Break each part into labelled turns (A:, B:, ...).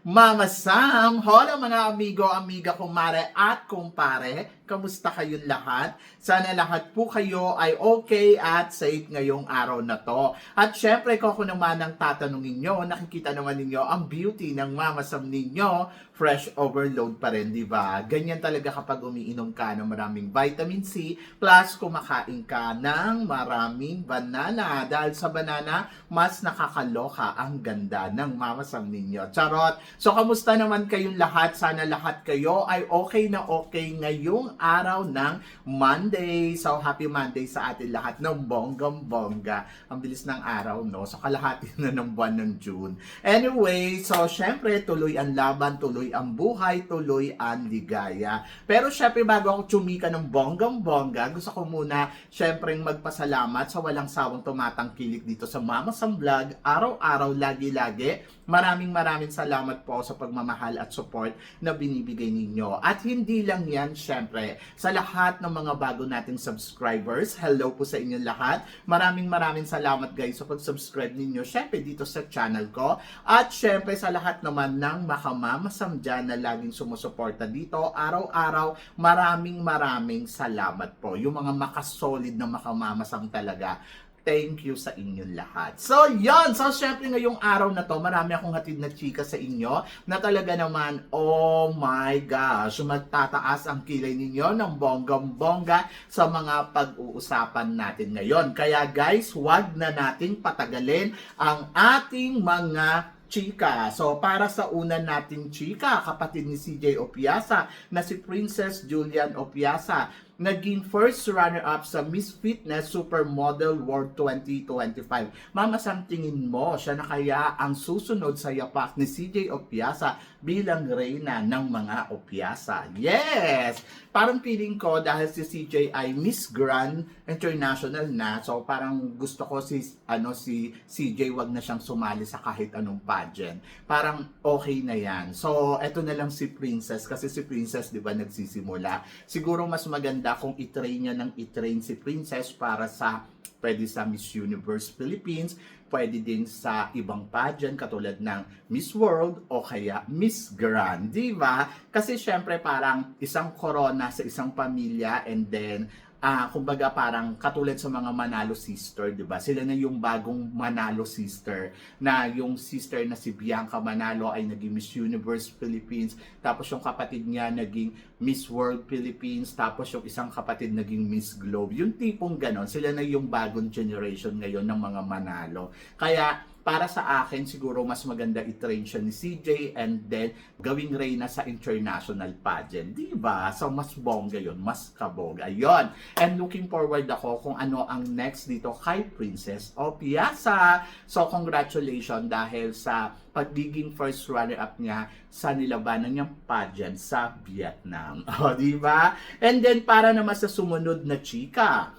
A: Mama Sam. Hola mga amigo, amiga, kumare at kumpare. Kamusta kayong lahat? Sana lahat po kayo ay okay at safe ngayong araw na to. At syempre, kung ako naman ang tatanungin nyo, nakikita naman ninyo ang beauty ng Mama Sam ninyo, fresh overload pa rin, di ba? Ganyan talaga kapag umiinom ka ng maraming vitamin C, plus kumakain ka ng maraming banana. Dahil sa banana, mas nakakaloka ang ganda ng Mama Sam ninyo. Charot! So, kamusta naman kayong lahat? Sana lahat kayo ay okay na okay ngayong araw ng Monday. So, happy Monday sa atin lahat ng bonggang-bongga. Ang bilis ng araw, no? So, kalahati na ng buwan ng June. Anyway, so, syempre, tuloy ang laban, tuloy ang buhay, tuloy ang ligaya. Pero, syempre, bago ako tsumika ng bonggang-bongga, gusto ko muna, syempre, magpasalamat sa walang sawang tumatangkilik dito sa Mama Sam Vlog. Araw-araw, lagi-lagi. Maraming maraming salamat po sa pagmamahal at support na binibigay ninyo. At hindi lang yan, syempre, sa lahat ng mga bago nating subscribers, hello po sa inyong lahat. Maraming maraming salamat guys sa pag-subscribe ninyo, syempre dito sa channel ko. At syempre sa lahat naman ng makamamasam dyan na laging sumusuporta dito, araw-araw, maraming maraming salamat po. Yung mga makasolid na makamamasam talaga thank you sa inyong lahat. So, yon So, syempre ngayong araw na to, marami akong hatid na chika sa inyo na talaga naman, oh my gosh, magtataas ang kilay ninyo ng bonggang-bongga sa mga pag-uusapan natin ngayon. Kaya guys, wag na nating patagalin ang ating mga chika. So, para sa una nating chika, kapatid ni CJ Opiasa na si Princess Julian Opiasa, naging first runner-up sa Miss Fitness Supermodel World 2025. Mama, Sam, tingin mo, siya na kaya ang susunod sa yapak ni CJ Opiasa bilang reyna ng mga Opiasa? Yes! Parang feeling ko dahil si CJ ay Miss Grand International na, so parang gusto ko si ano si CJ wag na siyang sumali sa kahit anong pageant. Parang okay na yan. So, eto na lang si Princess kasi si Princess 'di ba nagsisimula. Siguro mas maganda kung i-train niya ng i-train si Princess para sa pwede sa Miss Universe Philippines, pwede din sa ibang pageant katulad ng Miss World o kaya Miss Grand, di ba? Kasi syempre parang isang corona sa isang pamilya and then ah kumbaga parang katulad sa mga Manalo sister, 'di ba? Sila na yung bagong Manalo sister na yung sister na si Bianca Manalo ay naging Miss Universe Philippines, tapos yung kapatid niya naging Miss World Philippines, tapos yung isang kapatid naging Miss Globe. Yung tipong ganon, sila na yung bagong generation ngayon ng mga Manalo. Kaya para sa akin, siguro mas maganda i-train siya ni CJ and then gawing reyna sa international pageant. Di ba? So, mas bongga yun. Mas kabog. Ayun. And looking forward ako kung ano ang next dito kay Princess Opiasa. So, congratulations dahil sa pagiging first runner-up niya sa nilabanan niyang pageant sa Vietnam. O, di ba? And then, para naman sa sumunod na chika,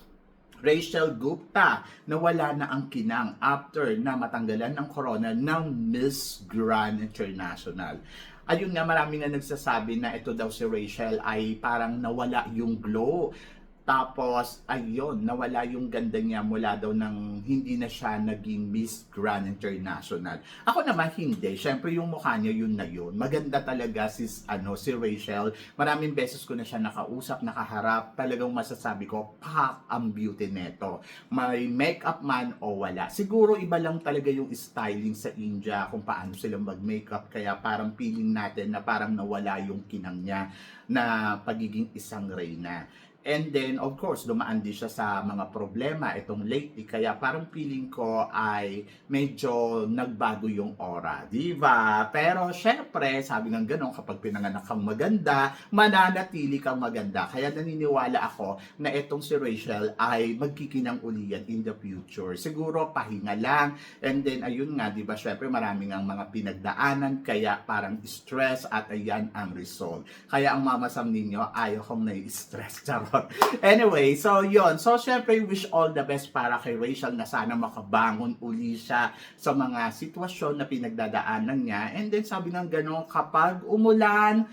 A: Rachel Gupta na wala na ang kinang after na matanggalan ng corona ng Miss Grand International. Ayun nga, marami nga nagsasabi na ito daw si Rachel ay parang nawala yung glow. Tapos, ayun, nawala yung ganda niya mula daw ng hindi na siya naging Miss Grand International. Ako naman hindi. Siyempre yung mukha niya yun na yun. Maganda talaga si, ano, si Rachel. Maraming beses ko na siya nakausap, nakaharap. Talagang masasabi ko, pak ang beauty neto. May makeup man o wala. Siguro iba lang talaga yung styling sa India kung paano sila mag-makeup. Kaya parang feeling natin na parang nawala yung kinang niya na pagiging isang reyna. And then, of course, dumaan din siya sa mga problema itong lately. Kaya parang feeling ko ay medyo nagbago yung aura. Di ba? Pero syempre, sabi ng ganun, kapag pinanganak kang maganda, mananatili kang maganda. Kaya naniniwala ako na itong si Rachel ay magkikinang uli yan in the future. Siguro pahinga lang. And then, ayun nga, di ba? Syempre, maraming ang mga pinagdaanan. Kaya parang stress at ayan ang result. Kaya ang mamasam ninyo, ayaw kong nai-stress. Charot. Charot. Anyway, so yon So, syempre, wish all the best para kay Rachel na sana makabangon uli siya sa mga sitwasyon na pinagdadaanan niya. And then, sabi ng gano'n, kapag umulan,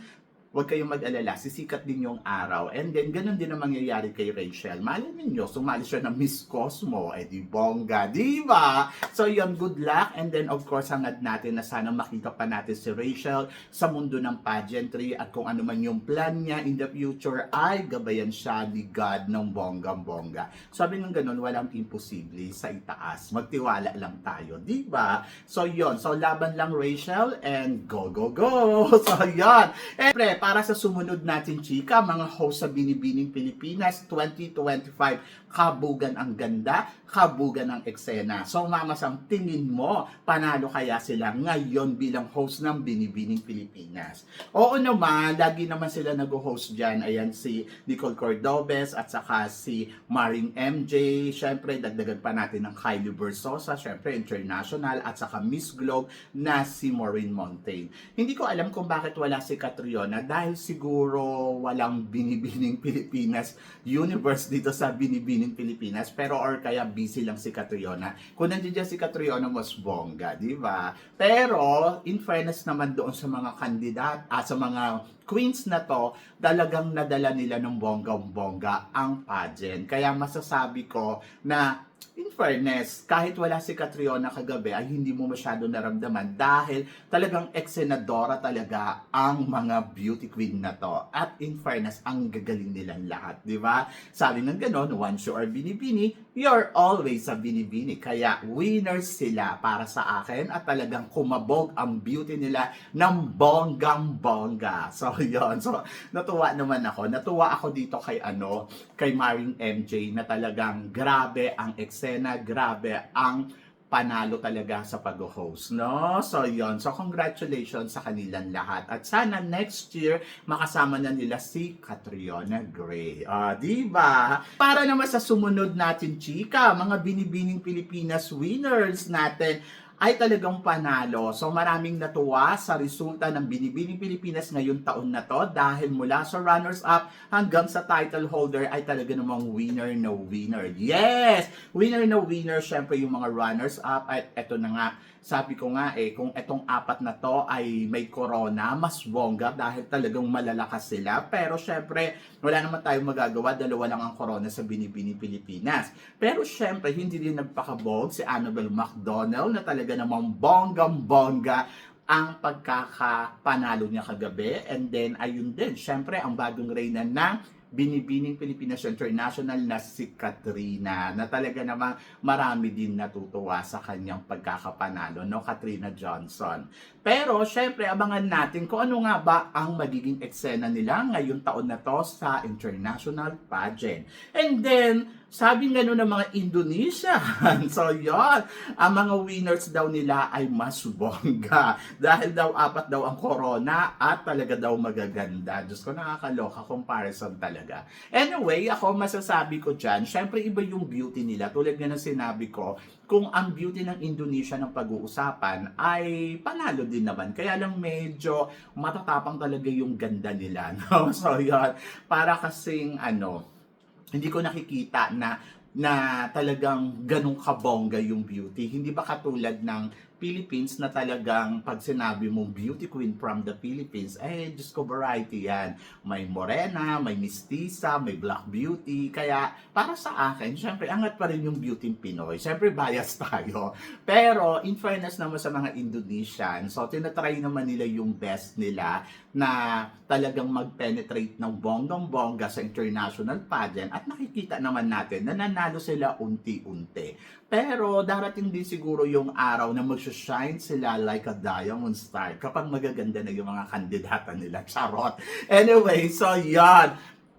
A: huwag kayong mag-alala, sisikat din yung araw. And then, ganun din ang mangyayari kay Rachel. Malay ninyo, sumali siya ng Miss Cosmo, eh di bongga, di ba? So, yun, good luck. And then, of course, hangad natin na sana makita pa natin si Rachel sa mundo ng pageantry at kung ano man yung plan niya in the future, ay gabayan siya ni God ng bonggang-bongga. Sabi ng ganun, walang imposible sa itaas. Magtiwala lang tayo, di ba? So, yun. So, laban lang Rachel and go, go, go! So, yun. Eh, pre, para sa sumunod natin, chika, mga host sa Binibining Pilipinas 2025, kabugan ang ganda, kabugan ang eksena. So, mamasang tingin mo, panalo kaya sila ngayon bilang host ng Binibining Pilipinas? Oo naman, lagi naman sila nag-host dyan. Ayan si Nicole Cordobes at saka si Maring MJ. Siyempre, dagdagan pa natin ng Kylie Versosa, siyempre international, at saka Miss Globe na si Maureen Montaigne. Hindi ko alam kung bakit wala si Catriona dahil siguro walang Binibining Pilipinas universe dito sa Binibining Pilipinas pero or kaya busy lang si Catriona. Kung nandiyan dyan si Catriona mas bongga, di ba? Pero in fairness naman doon sa mga kandidat at sa mga queens na to, talagang nadala nila ng bonggang-bongga ang pageant. Kaya masasabi ko na in fairness, kahit wala si Catriona kagabi, ay hindi mo masyado naramdaman dahil talagang eksenadora talaga ang mga beauty queen na to. At in fairness, ang gagaling nilang lahat, di ba? Sabi ng ganon, once you are binibini, you're always a binibini. Kaya winners sila para sa akin at talagang kumabog ang beauty nila ng bonggang-bongga. So, yon So, natuwa naman ako. Natuwa ako dito kay ano, kay Maring MJ na talagang grabe ang eksena, grabe ang panalo talaga sa pag-host, no? So, yon So, congratulations sa kanilang lahat. At sana next year, makasama na nila si Catriona Gray. Ah, di ba? Para naman sa sumunod natin, chika, mga binibining Pilipinas winners natin, ay talagang panalo. So maraming natuwa sa resulta ng Binibining Pilipinas ngayong taon na to dahil mula sa runners-up hanggang sa title holder ay talaga namang winner no winner. Yes! Winner no winner, syempre yung mga runners-up at eto na nga, sabi ko nga eh, kung etong apat na to ay may corona, mas bongga dahil talagang malalakas sila. Pero syempre, wala naman tayong magagawa, dalawa lang ang corona sa Binibini Pilipinas. Pero syempre, hindi din nagpakabog si Annabelle McDonald na talaga namang bonggang-bongga ang pagkakapanalo niya kagabi. And then, ayun din, syempre, ang bagong reyna ng Binibining Pilipinas International na si Katrina na talaga namang marami din natutuwa sa kanyang pagkakapanalo, no? Katrina Johnson. Pero, syempre, abangan natin kung ano nga ba ang magiging eksena nila ngayong taon na to sa international pageant. And then, sabi nga nun ng mga Indonesian. so, yon Ang mga winners daw nila ay mas bongga. Dahil daw apat daw ang corona at talaga daw magaganda. Diyos ko, nakakaloka comparison talaga. Anyway, ako masasabi ko dyan, syempre iba yung beauty nila. Tulad nga ng sinabi ko, kung ang beauty ng Indonesia ng pag-uusapan ay panalo din naman. Kaya lang medyo matatapang talaga yung ganda nila. No? So, yun. Para kasing ano, hindi ko nakikita na na talagang ganong kabongga yung beauty. Hindi ba katulad ng Philippines na talagang pag sinabi mong beauty queen from the Philippines, eh, Diyos ko, variety yan. May morena, may mistisa, may black beauty. Kaya, para sa akin, syempre, angat pa rin yung beauty Pinoy. Syempre, bias tayo. Pero, in fairness naman sa mga Indonesian, so, tinatry naman nila yung best nila na talagang mag-penetrate ng bonggang-bongga sa international pageant at nakikita naman natin na nanalo sila unti-unti. Pero darating din siguro yung araw na mag-shine sila like a diamond star kapag magaganda na yung mga kandidata nila. Charot. Anyway, so yan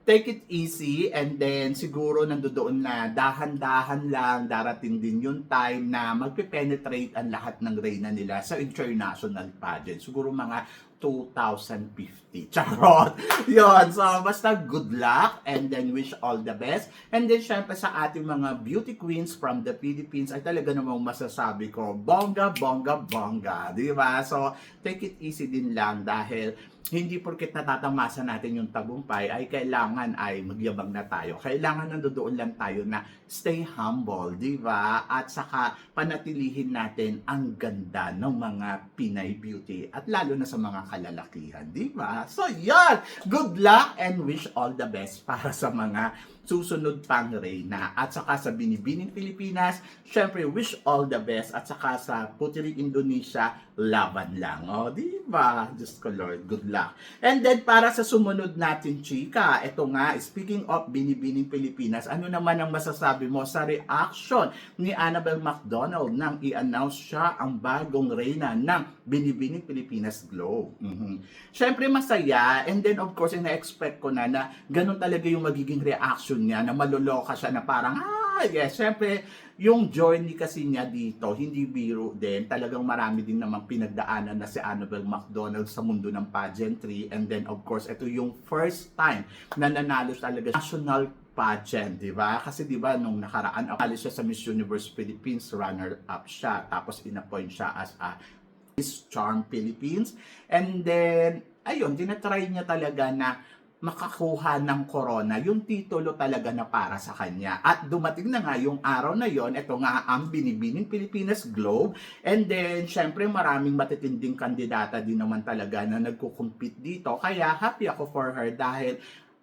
A: take it easy and then siguro nandoon na dahan-dahan lang darating din yung time na magpe-penetrate ang lahat ng reyna nila sa international pageant. Siguro mga 2050. Charot! Yun. So, basta good luck and then wish all the best. And then, syempre sa ating mga beauty queens from the Philippines ay talaga namang masasabi ko, bongga, bongga, bongga. Di ba? So, take it easy din lang dahil hindi porket natatamasa natin yung tagumpay ay kailangan ay magyabang na tayo. Kailangan nandoon lang tayo na stay humble, di ba? At saka panatilihin natin ang ganda ng mga Pinay beauty at lalo na sa mga kalalakihan, di ba? So, yan! Good luck and wish all the best para sa mga susunod pang Reyna. At saka sa Binibining Pilipinas, syempre wish all the best. At saka sa Putiring Indonesia, laban lang. O, di ba? Diyos ko Lord, good luck. And then para sa sumunod natin, chika, ito nga, speaking of Binibining Pilipinas, ano naman ang masasabi mo sa reaction ni Annabel McDonald nang i-announce siya ang bagong Reyna ng Binibining Pilipinas Globe? Mhm. Syempre masaya, and then of course, ina-expect ko na na ganun talaga yung magiging reaction niya, na maluloka siya na parang, ah, yes, syempre, yung journey kasi niya dito, hindi biro din. Talagang marami din namang pinagdaanan na si Annabel McDonald sa mundo ng pageantry. And then, of course, ito yung first time na nanalo talaga national pageant, di ba? Kasi di ba nung nakaraan, akali siya sa Miss Universe Philippines, runner-up siya. Tapos inappoint siya as a Miss Charm Philippines. And then, ayun, dinatry niya talaga na makakuha ng corona, yung titulo talaga na para sa kanya. At dumating na nga yung araw na yon, ito nga ang Binibining Pilipinas Globe. And then, syempre maraming matitinding kandidata din naman talaga na nagkukumpit dito. Kaya happy ako for her dahil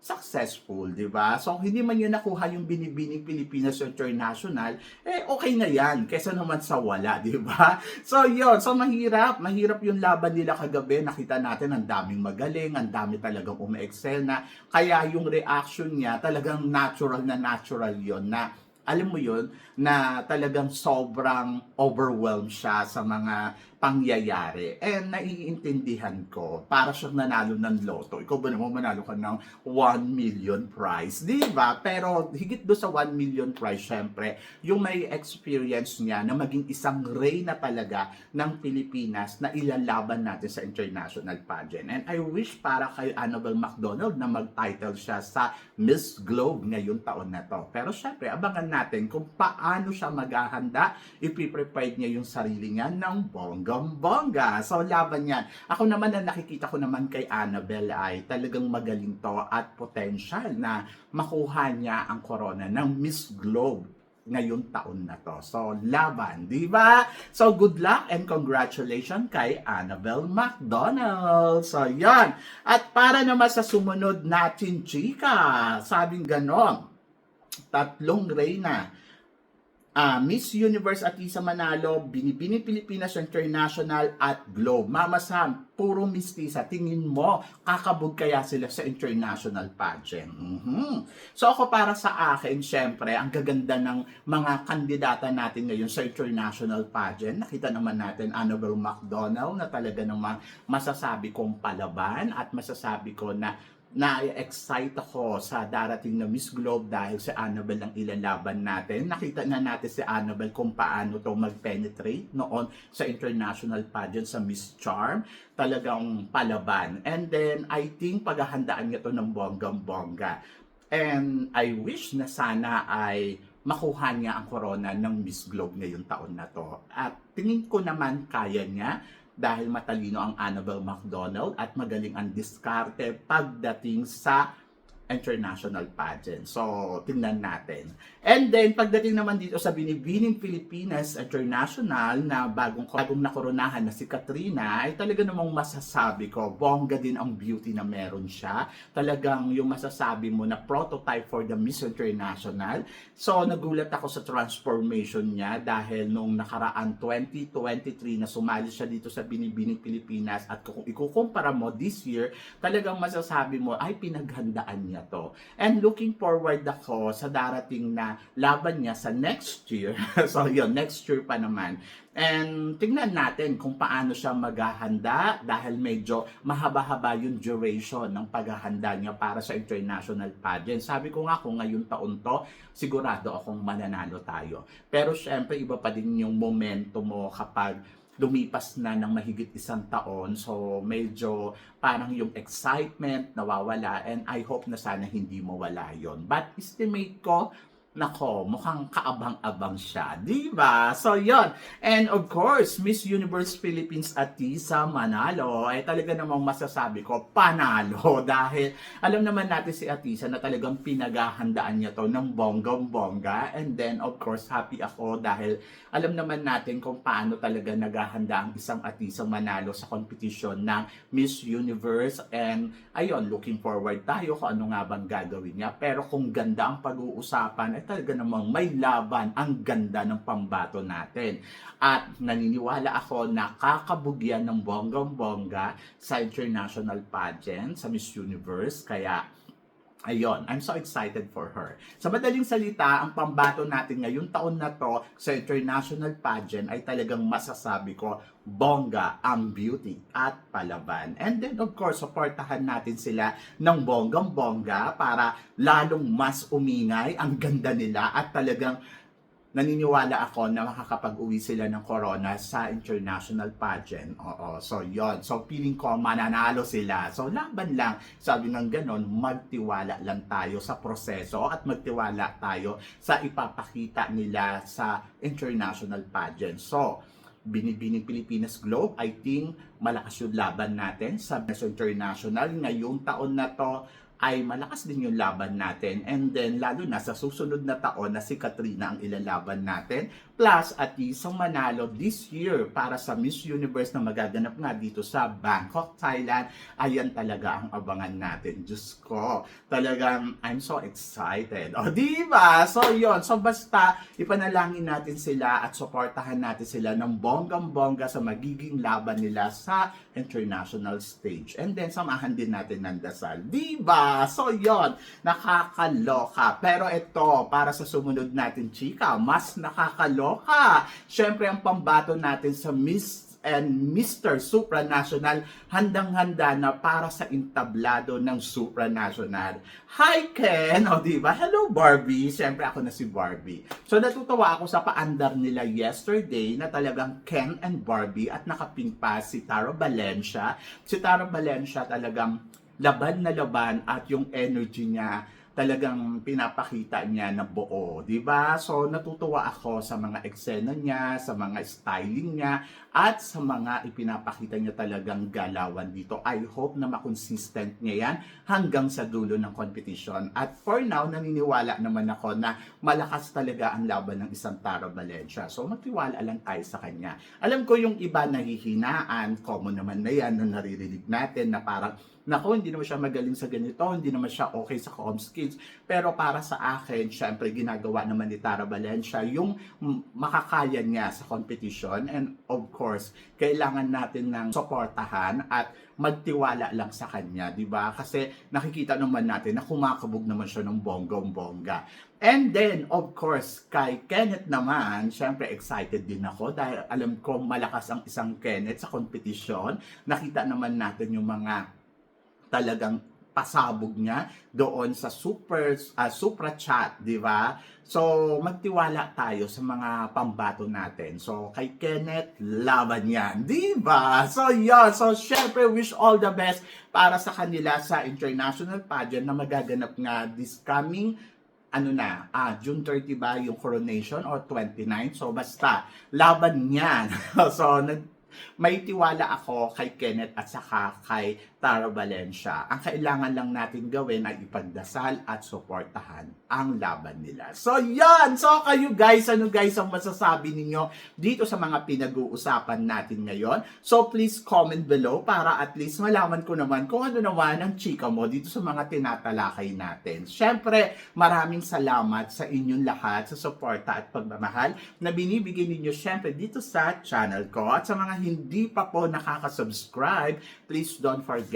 A: successful, di ba? So, hindi man yun nakuha yung binibining Pilipinas International, eh, okay na yan, kesa naman sa wala, di ba? So, yun. So, mahirap. Mahirap yung laban nila kagabi. Nakita natin ang daming magaling, ang dami talagang umi-excel na. Kaya yung reaction niya, talagang natural na natural yon na alam mo yun, na talagang sobrang overwhelmed siya sa mga pangyayari. And naiintindihan ko, para siyang nanalo ng loto. Ikaw ba naman manalo ka ng 1 million prize? Di ba? Pero higit do sa 1 million prize, syempre, yung may experience niya na maging isang reyna talaga ng Pilipinas na ilalaban natin sa international pageant. And I wish para kay Annabel McDonald na mag-title siya sa Miss Globe ngayong taon na to. Pero syempre, abangan natin kung paano siya maghahanda, ipiprepare niya yung sarili niya ng bonggang-bongga. So, laban yan. Ako naman na nakikita ko naman kay Annabel ay talagang magaling to at potential na makuha niya ang corona ng Miss Globe ngayong taon na to. So, laban, di ba? So, good luck and congratulations kay Annabel McDonald. So, yan. At para naman sa sumunod natin, chika, sabing ganon, tatlong reyna. Ah, Miss Universe at Isa Manalo, Binibini Pilipinas International at Globe. Mama Sam, puro Miss Tisa, tingin mo, kakabog kaya sila sa international pageant. Mhm. So ako para sa akin, syempre, ang gaganda ng mga kandidata natin ngayon sa international pageant. Nakita naman natin Annabel McDonald na talaga naman masasabi kong palaban at masasabi ko na na-excite ako sa darating na Miss Globe dahil si Annabel ang ilalaban natin. Nakita na natin si Annabel kung paano to mag-penetrate noon sa international pageant sa Miss Charm. Talagang palaban. And then, I think paghahandaan niya to ng bonggang-bongga. And I wish na sana ay makuha niya ang corona ng Miss Globe ngayong taon na to. At tingin ko naman kaya niya dahil matalino ang Annabel McDonald at magaling ang diskarte pagdating sa international pageant. So, tingnan natin. And then, pagdating naman dito sa Binibining Pilipinas International na bagong, bagong nakoronahan na si Katrina, ay talaga namang masasabi ko, bongga din ang beauty na meron siya. Talagang yung masasabi mo na prototype for the Miss International. So, nagulat ako sa transformation niya dahil nung nakaraan 2023 na sumali siya dito sa Binibining Pilipinas at kung ikukumpara mo this year, talagang masasabi mo ay pinaghandaan niya to. And looking forward ako sa darating na laban niya sa next year. so yun, next year pa naman. And tingnan natin kung paano siya maghahanda dahil medyo mahaba-haba yung duration ng paghahanda niya para sa international pageant. Sabi ko nga kung ngayon taon to, sigurado akong mananalo tayo. Pero syempre iba pa din yung momento mo kapag lumipas na ng mahigit isang taon. So, medyo parang yung excitement nawawala and I hope na sana hindi mawala yon. But estimate ko, nako, mukhang kaabang-abang siya. Di ba? So, yon. And of course, Miss Universe Philippines Atisa Manalo ay talaga namang masasabi ko, panalo. Dahil alam naman natin si Atisa na talagang pinaghahandaan niya to ng bonggang-bongga. And then, of course, happy ako dahil alam naman natin kung paano talaga naghahanda ang isang Atisa Manalo sa competition ng Miss Universe. And ayun, looking forward tayo kung ano nga bang gagawin niya. Pero kung ganda ang pag-uusapan, ay talaga namang may laban ang ganda ng pambato natin. At naniniwala ako na kakabugyan ng bonggang-bongga sa international pageant, sa Miss Universe. Kaya Ayun, I'm so excited for her. Sa madaling salita, ang pambato natin ngayong taon na to sa international pageant ay talagang masasabi ko, bongga ang beauty at palaban. And then of course, supportahan natin sila ng bonggang-bongga para lalong mas umingay ang ganda nila at talagang naniniwala ako na makakapag-uwi sila ng corona sa international pageant. Oo, so yon So feeling ko mananalo sila. So laban lang, sabi ng ganon, magtiwala lang tayo sa proseso at magtiwala tayo sa ipapakita nila sa international pageant. So, Binibining Pilipinas Globe, I think malakas yung laban natin sa International. Ngayong taon na to, ay malakas din yung laban natin. And then, lalo na sa susunod na taon na si Katrina ang ilalaban natin. Plus, at isang manalo this year para sa Miss Universe na magaganap nga dito sa Bangkok, Thailand. Ayan talaga ang abangan natin. Diyos ko, talagang I'm so excited. O, di ba? So, yon So, basta ipanalangin natin sila at supportahan natin sila ng bonggang-bongga sa magiging laban nila sa international stage. And then, samahan din natin ng dasal. Di ba? So, yon Nakakaloka. Pero ito, para sa sumunod natin, chika, mas nakakaloka. Siyempre, ang pambato natin sa Miss and Mr. Supranational handang-handa na para sa intablado ng Supranational. Hi Ken! O diba? Hello Barbie! Siyempre ako na si Barbie. So natutuwa ako sa paandar nila yesterday na talagang Ken and Barbie at nakapink pa si Taro Valencia. Si Taro Valencia talagang laban na laban at yung energy niya talagang pinapakita niya na buo, 'di ba? So natutuwa ako sa mga eksena niya, sa mga styling niya at sa mga ipinapakita niya talagang galawan dito. I hope na makonsistent niya 'yan hanggang sa dulo ng competition. At for now, naniniwala naman ako na malakas talaga ang laban ng isang Tara Valencia. So magtiwala lang tayo sa kanya. Alam ko yung iba nahihinaan, common naman na 'yan na naririnig natin na parang Nako, hindi naman siya magaling sa ganito, hindi naman siya okay sa com skills. Pero para sa akin, syempre ginagawa naman ni Tara Valencia yung makakaya niya sa competition. And of course, kailangan natin ng suportahan at magtiwala lang sa kanya, di ba? Kasi nakikita naman natin na kumakabog naman siya ng bonggong-bongga. And then, of course, kay Kenneth naman, syempre excited din ako dahil alam ko malakas ang isang Kenneth sa competition. Nakita naman natin yung mga talagang pasabog niya doon sa super uh, supra chat, di ba? So, magtiwala tayo sa mga pambato natin. So, kay Kenneth, laban yan, di ba? So, yun. So, syempre, wish all the best para sa kanila sa international pageant na magaganap nga this coming ano na, ah, June 30 ba yung coronation or 29? So, basta, laban yan. so, nag, may tiwala ako kay Kenneth at saka kay Tara Valencia. Ang kailangan lang natin gawin ay ipagdasal at suportahan ang laban nila. So yan! So kayo guys, ano guys ang masasabi ninyo dito sa mga pinag-uusapan natin ngayon? So please comment below para at least malaman ko naman kung ano naman ang chika mo dito sa mga tinatalakay natin. Siyempre, maraming salamat sa inyong lahat sa suporta at pagmamahal na binibigay ninyo siyempre dito sa channel ko. At sa mga hindi pa po nakaka-subscribe, please don't forget